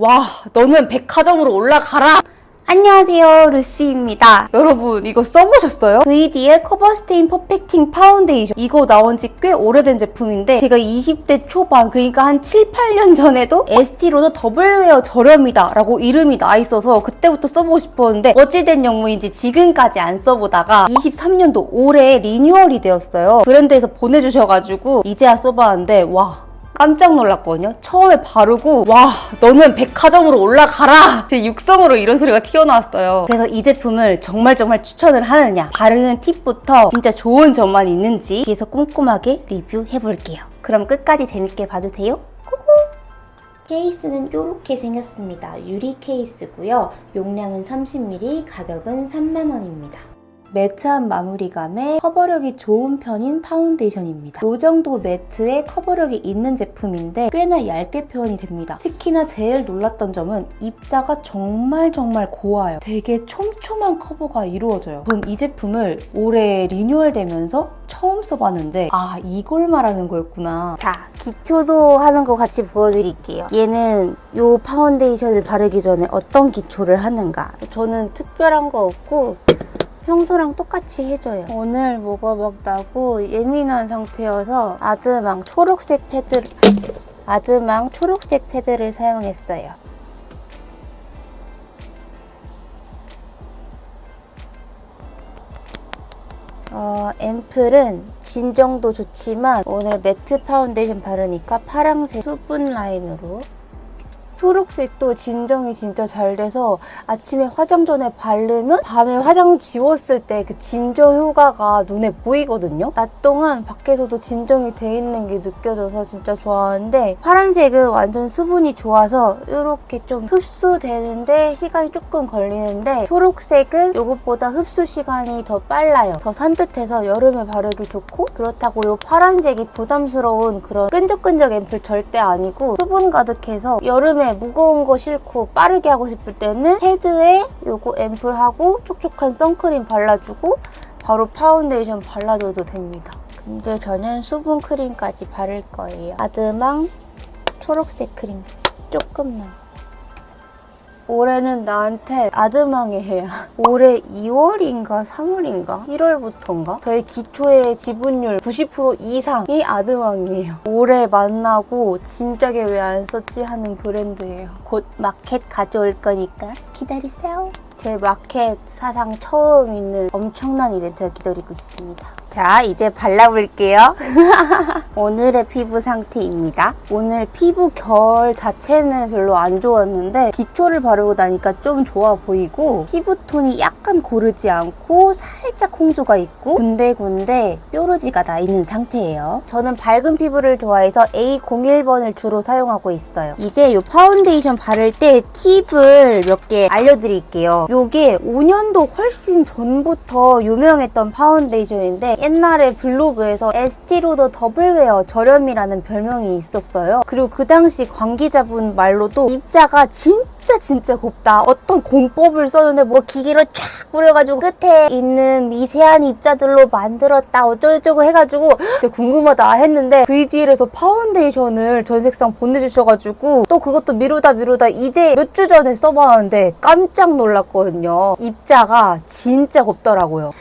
와, 너는 백화점으로 올라가라! 안녕하세요 루시입니다 여러분, 이거 써보셨어요? VD의 커버 스테인 퍼펙팅 파운데이션 이거 나온 지 꽤 오래된 제품인데 제가 20대 초반 그러니까 한 7, 8년 전에도 에스티로더 더블웨어 저렴이다 라고 이름이 나 있어서 그때부터 써보고 싶었는데 어찌된 영무인지 지금까지 안 써보다가 23년도 올해 리뉴얼이 되었어요 브랜드에서 보내주셔가지고 이제야 써봤는데 와 깜짝 놀랐거든요. 처음에 바르고 와 너는 백화점으로 올라가라. 제 육성으로 이런 소리가 튀어나왔어요. 그래서 이 제품을 정말 정말 추천을 하느냐 바르는 팁부터 진짜 좋은 점만 있는지 뒤에서 꼼꼼하게 리뷰해볼게요. 그럼 끝까지 재밌게 봐주세요. 케이스는 이렇게 생겼습니다. 유리 케이스고요. 용량은 30ml, 가격은 3만원입니다. 매트한 마무리감에 커버력이 좋은 편인 파운데이션입니다. 이 정도 매트에 커버력이 있는 제품인데 꽤나 얇게 표현이 됩니다. 특히나 제일 놀랐던 점은 입자가 정말 정말 고와요. 되게 촘촘한 커버가 이루어져요. 전 이 제품을 올해 리뉴얼 되면서 처음 써봤는데 아 이걸 말하는 거였구나. 자 기초도 하는 거 같이 보여드릴게요. 얘는 이 파운데이션을 바르기 전에 어떤 기초를 하는가. 저는 특별한 거 없고 평소랑 똑같이 해줘요. 오늘 나고 예민한 상태여서 아드망 초록색 패드 아드망 초록색 패드를 사용했어요. 어, 앰플은 진정도 좋지만 오늘 매트 파운데이션 바르니까 파랑색 수분 라인으로 초록색도 진정이 진짜 잘 돼서 아침에 화장 전에 바르면 밤에 화장 지웠을 때 그 진정 효과가 눈에 보이거든요. 낮 동안 밖에서도 진정이 돼 있는 게 느껴져서 진짜 좋아하는데 파란색은 완전 수분이 좋아서 이렇게 좀 흡수되는데 시간이 조금 걸리는데 초록색은 이것보다 흡수 시간이 더 빨라요. 더 산뜻해서 여름에 바르기 좋고 그렇다고 이 파란색이 부담스러운 그런 끈적끈적 앰플 절대 아니고 수분 가득해서 여름에 무거운 거 싫고 빠르게 하고 싶을 때는 헤드에 요거 앰플하고 촉촉한 선크림 발라주고 바로 파운데이션 발라줘도 됩니다. 근데 저는 수분 크림까지 바를 거예요. 아드망 초록색 크림 조금만. 올해는 나한테 아드망의 해야. 올해 2월인가 3월인가 1월부터인가 저의 기초의 지분율 90% 이상이 아드망이에요. 올해 만나고 진작에 왜 안 썼지 하는 브랜드예요. 곧 마켓 가져올 거니까 기다리세요. 제 마켓 사상 처음 있는 엄청난 이벤트가 기다리고 있습니다. 자, 이제 발라볼게요. 오늘의 피부 상태입니다. 오늘 피부 결 자체는 별로 안 좋았는데 기초를 바르고 나니까 좀 좋아 보이고 피부톤이 약간 고르지 않고 살짝 홍조가 있고 군데군데 뾰루지가 나 있는 상태예요. 저는 밝은 피부를 좋아해서 A01번을 주로 사용하고 있어요. 이제 이 파운데이션 바를 때 팁을 몇 개 알려드릴게요. 요게 5년도 훨씬 전부터 유명했던 파운데이션인데 옛날에 블로그에서 에스티로더 더블웨어 저렴이라는 별명이 있었어요. 그리고 그 당시 관계자분 말로도 입자가 진짜 진짜 곱다. 어떤 공법을 썼는데 뭐 기계로 쫙 뿌려가지고 끝에 있는 미세한 입자들로 만들었다 어쩌고저쩌고 해가지고 진짜 궁금하다 했는데 VDL에서 파운데이션을 전색상 보내주셔가지고 또 그것도 미루다 미루다 이제 몇 주 전에 써봤는데 깜짝 놀랐거든요. 입자가 진짜 곱더라고요.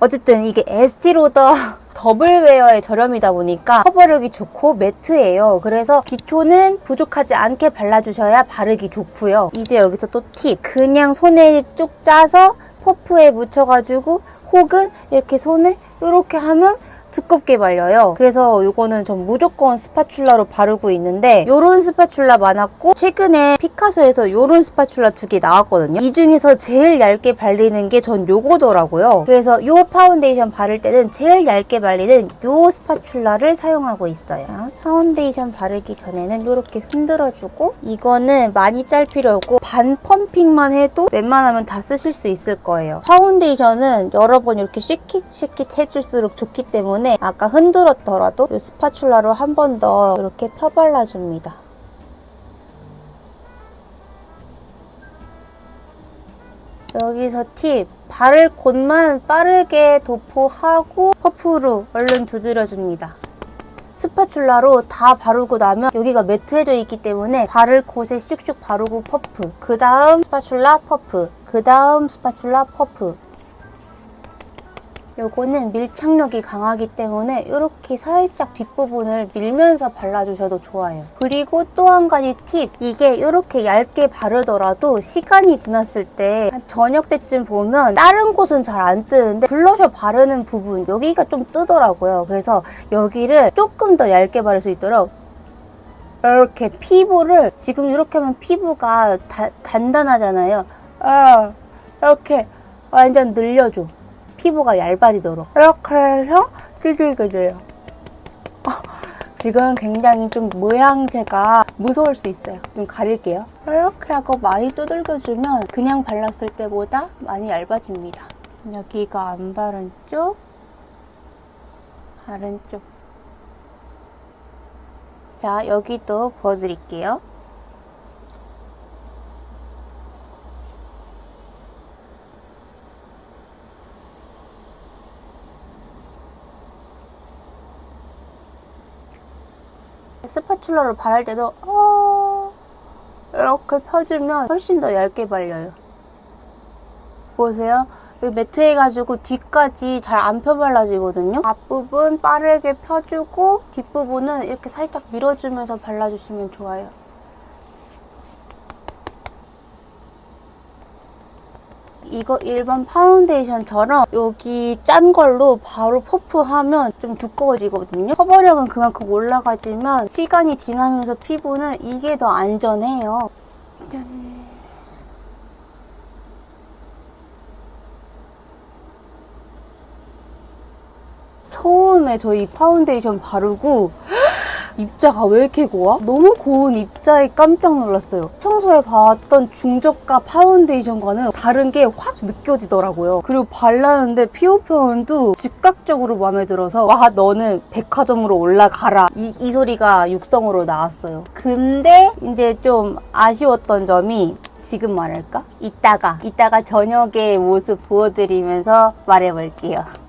어쨌든 이게 에스티로더 더블웨어의 저렴이다 보니까 커버력이 좋고 매트예요. 그래서 기초는 부족하지 않게 발라주셔야 바르기 좋고요. 이제 여기서 또 팁. 그냥 손에 쭉 짜서 퍼프에 묻혀가지고 혹은 이렇게 손을 이렇게 하면 두껍게 말려요. 그래서 이거는 전 무조건 스파츌라로 바르고 있는데 이런 스파츌라 많았고 최근에 피카소에서 이런 스파츌라 두 개 나왔거든요. 이 중에서 제일 얇게 발리는 게 전 요거더라고요. 그래서 이 파운데이션 바를 때는 제일 얇게 발리는 이 스파츌라를 사용하고 있어요. 파운데이션 바르기 전에는 이렇게 흔들어주고 이거는 많이 짤 필요 없고 반 펌핑만 해도 웬만하면 다 쓰실 수 있을 거예요. 파운데이션은 여러 번 이렇게 쉐킷쉐킷 해줄수록 좋기 때문에 아까 흔들었더라도 이 스파츌라로 한 번 더 이렇게 펴발라줍니다. 여기서 팁! 바를 곳만 빠르게 도포하고 퍼프로 얼른 두드려줍니다. 스파츌라로 다 바르고 나면 여기가 매트해져 있기 때문에 바를 곳에 슉슉 바르고 퍼프. 그 다음 스파츌라 퍼프. 그 다음 스파츌라 퍼프. 요거는 밀착력이 강하기 때문에 이렇게 살짝 뒷부분을 밀면서 발라주셔도 좋아요. 그리고 또 한 가지 팁. 이게 이렇게 얇게 바르더라도 시간이 지났을 때한 저녁 때쯤 보면 다른 곳은 잘 안 뜨는데 블러셔 바르는 부분 여기가 좀 뜨더라고요. 그래서 여기를 조금 더 얇게 바를 수 있도록 이렇게 피부를 지금 이렇게 하면 피부가 다- 단단하잖아요. 아, 이렇게 완전 늘려줘. 피부가 얇아지도록 이렇게 해서 두들겨줘요. 아, 지금 굉장히 좀 모양새가 무서울 수 있어요. 좀 가릴게요. 이렇게 하고 많이 두들겨주면 그냥 발랐을 때보다 많이 얇아집니다. 여기가 안 바른 쪽, 바른 쪽. 자, 여기도 부어드릴게요. 스파츌러로 바를 때도 어... 이렇게 펴주면 훨씬 더 얇게 발려요. 보세요. 여기 매트 해가지고 뒤까지 잘 안 펴발라지거든요. 앞부분 빠르게 펴주고 뒷부분은 이렇게 살짝 밀어주면서 발라주시면 좋아요. 이거 일반 파운데이션처럼 여기 짠 걸로 바로 퍼프하면 좀 두꺼워지거든요. 커버력은 그만큼 올라가지만 시간이 지나면서 피부는 이게 더 안전해요. 짠. 처음에 저이 파운데이션 바르고 입자가 왜 이렇게 고와? 너무 고운 입자에 깜짝 놀랐어요. 평소에 봐왔던 중저가 파운데이션과는 다른 게 확 느껴지더라고요. 그리고 발랐는데 피부 표현도 즉각적으로 마음에 들어서 와 너는 백화점으로 올라가라 이, 이 소리가 육성으로 나왔어요. 근데 이제 좀 아쉬웠던 점이 지금 말할까? 이따가 이따가 저녁의 모습 보여드리면서 말해볼게요.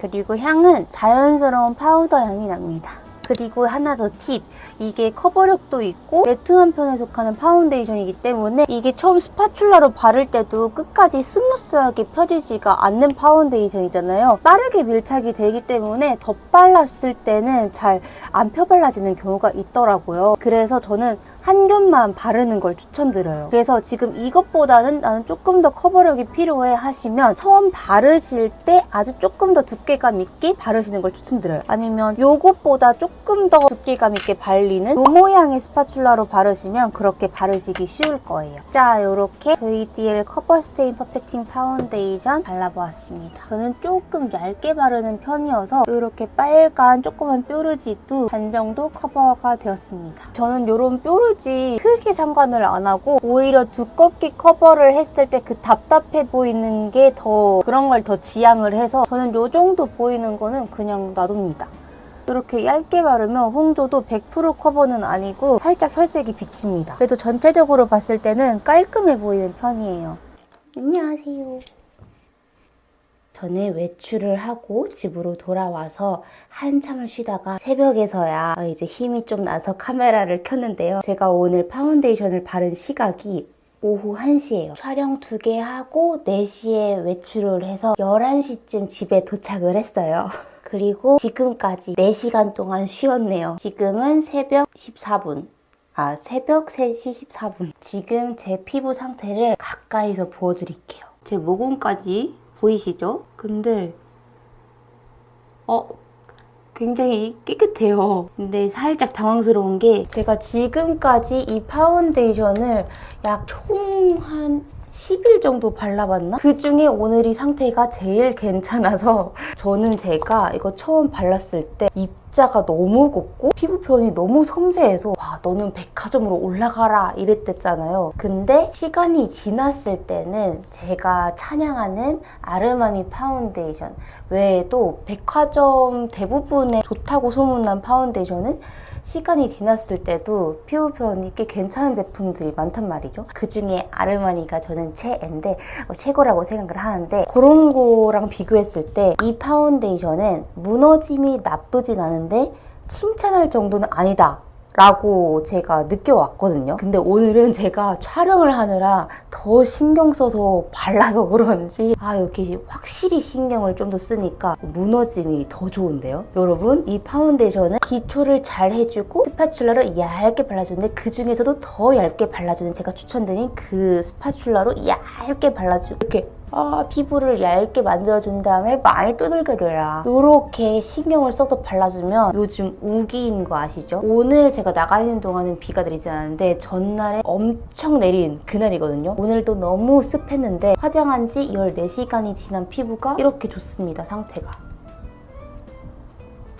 그리고 향은 자연스러운 파우더 향이 납니다. 그리고 하나 더 팁. 이게 커버력도 있고 매트한 편에 속하는 파운데이션이기 때문에 이게 처음 스파츌라로 바를 때도 끝까지 스무스하게 펴지지가 않는 파운데이션이잖아요. 빠르게 밀착이 되기 때문에 덧발랐을 때는 잘 안 펴발라지는 경우가 있더라고요. 그래서 저는 한 겹만 바르는 걸 추천드려요. 그래서 지금 이것보다는 나는 조금 더 커버력이 필요해 하시면 처음 바르실 때 아주 조금 더 두께감 있게 바르시는 걸 추천드려요. 아니면 요것보다 조금 더 두께감 있게 발리는 요 모양의 스파츌라로 바르시면 그렇게 바르시기 쉬울 거예요. 자, 요렇게 VDL 커버 스테인 퍼펙팅 파운데이션 발라보았습니다. 저는 조금 얇게 바르는 편이어서 이렇게 빨간 조그만 뾰루지도 반 정도 커버가 되었습니다. 저는 요런 뾰루지 크게 상관을 안 하고 오히려 두껍게 커버를 했을 때 그 답답해 보이는 게 더 그런 걸 더 지향을 해서 저는 요 정도 보이는 거는 그냥 놔둡니다. 이렇게 얇게 바르면 홍조도 100% 커버는 아니고 살짝 혈색이 비칩니다. 그래도 전체적으로 봤을 때는 깔끔해 보이는 편이에요. 안녕하세요. 전에 외출을 하고 집으로 돌아와서 한참을 쉬다가 새벽에서야 이제 힘이 좀 나서 카메라를 켰는데요. 제가 오늘 파운데이션을 바른 시각이 오후 1시예요. 촬영 두개 하고 4시에 외출을 해서 11시쯤 집에 도착을 했어요. 그리고 지금까지 4시간 동안 쉬었네요. 지금은 새벽 14분. 아, 새벽 3시 14분. 지금 제 피부 상태를 가까이서 보여드릴게요. 제 모공까지 보이시죠? 근데, 어, 굉장히 깨끗해요. 근데 살짝 당황스러운 게 제가 지금까지 이 파운데이션을 약 총 한 10일 정도 발라봤나? 그 중에 오늘 이 상태가 제일 괜찮아서 저는 제가 이거 처음 발랐을 때이 입자가 너무 곱고 피부 표현이 너무 섬세해서 와 너는 백화점으로 올라가라 이랬댔잖아요. 근데 시간이 지났을 때는 제가 찬양하는 아르마니 파운데이션 외에도 백화점 대부분에 좋다고 소문난 파운데이션은 시간이 지났을 때도 피부 표현이 꽤 괜찮은 제품들이 많단 말이죠. 그 중에 아르마니가 저는 최애인데 어, 최고라고 생각을 하는데 그런 거랑 비교했을 때 이 파운데이션은 무너짐이 나쁘진 않은 데 칭찬할 정도는 아니다. 라고 제가 느껴왔거든요. 근데 오늘은 제가 촬영을 하느라 더 신경 써서 발라서 그런지 아 이렇게 확실히 신경을 좀 더 쓰니까 무너짐이 더 좋은데요. 여러분 이 파운데이션은 기초를 잘 해주고 스파츌라를 얇게 발라주는데 그 중에서도 더 얇게 발라주는 제가 추천드린 그 스파츌라로 얇게 발라주고 이렇게 아, 피부를 얇게 만들어준 다음에 많이 두들겨 줘라. 이렇게 신경을 써서 발라주면 요즘 우기인 거 아시죠? 오늘 제가 나가 있는 동안은 비가 내리지 않았는데 전날에 엄청 내린 그날이거든요. 오늘도 너무 습했는데 화장한 지 14시간이 지난 피부가 이렇게 좋습니다, 상태가.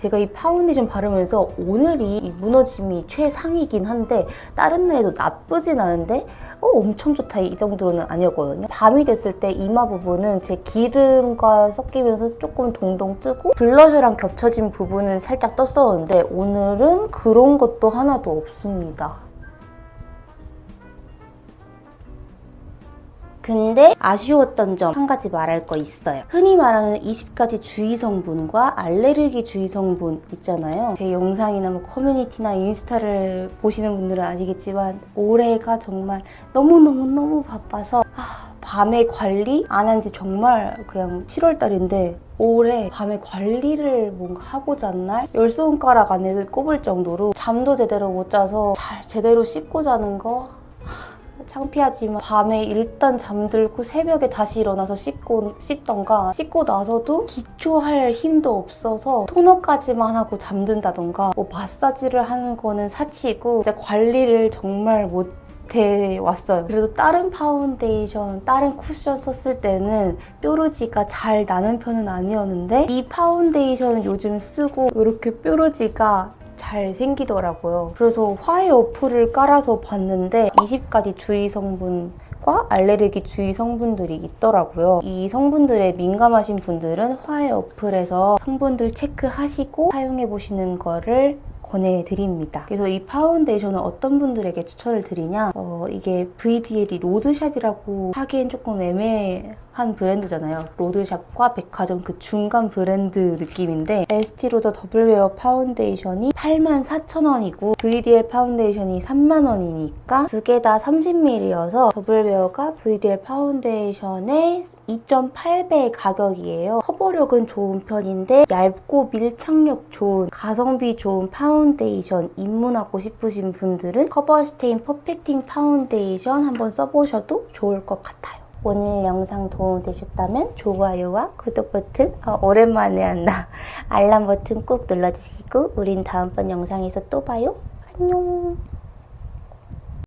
제가 이 파운데이션 바르면서 오늘이 이 무너짐이 최상이긴 한데 다른 날에도 나쁘진 않은데 어, 엄청 좋다 이 정도로는 아니었거든요. 밤이 됐을 때 이마 부분은 제 기름과 섞이면서 조금 동동 뜨고 블러셔랑 겹쳐진 부분은 살짝 떴었는데 오늘은 그런 것도 하나도 없습니다. 근데 아쉬웠던 점 한 가지 말할 거 있어요. 흔히 말하는 20가지 주의 성분과 알레르기 주의 성분 있잖아요. 제 영상이나 뭐 커뮤니티나 인스타를 보시는 분들은 아시겠지만 올해가 정말 너무너무너무 바빠서 아, 밤에 관리 안 한 지 정말 그냥 7월달인데 올해 밤에 관리를 뭔가 하고 잔날열 손가락 안에 꼽을 정도로 잠도 제대로 못 자서 잘 제대로 씻고 자는 거 창피하지만 밤에 일단 잠들고 새벽에 다시 일어나서 씻고 씻던가 씻고 나서도 기초할 힘도 없어서 토너까지만 하고 잠든다던가 뭐 마사지를 하는 거는 사치고 이제 관리를 정말 못해 왔어요. 그래도 다른 파운데이션, 다른 쿠션 썼을 때는 뾰루지가 잘 나는 편은 아니었는데 이 파운데이션을 요즘 쓰고 이렇게 뾰루지가 잘 생기더라고요. 그래서 화해 어플을 깔아서 봤는데 20가지 주의 성분 과 알레르기 주의 성분들이 있더라고요. 이 성분들에 민감하신 분들은 화해 어플에서 성분들 체크하시고 사용해 보시는 거를 권해드립니다. 그래서 이 파운데이션은 어떤 분들에게 추천을 드리냐? 어, 이게 VDL이 로드샵이라고 하기엔 조금 애매한 브랜드잖아요. 로드샵과 백화점 그 중간 브랜드 느낌인데 에스티로더 더블웨어 파운데이션이 84,000원이고 VDL 파운데이션이 3만원이니까 두 개 다 30ml여서 더블웨어가 VDL 파운데이션의 2.8배 가격이에요. 커버력은 좋은 편인데 얇고 밀착력 좋은 가성비 좋은 파운데이션 입문하고 싶으신 분들은 커버 스테인 퍼펙팅 파운데이션 한번 써보셔도 좋을 것 같아요. 오늘 영상 도움되셨다면 좋아요와 구독 버튼, 어, 오랜만에 한다. 알람 버튼 꾹 눌러주시고 우린 다음번 영상에서 또 봐요. 안녕.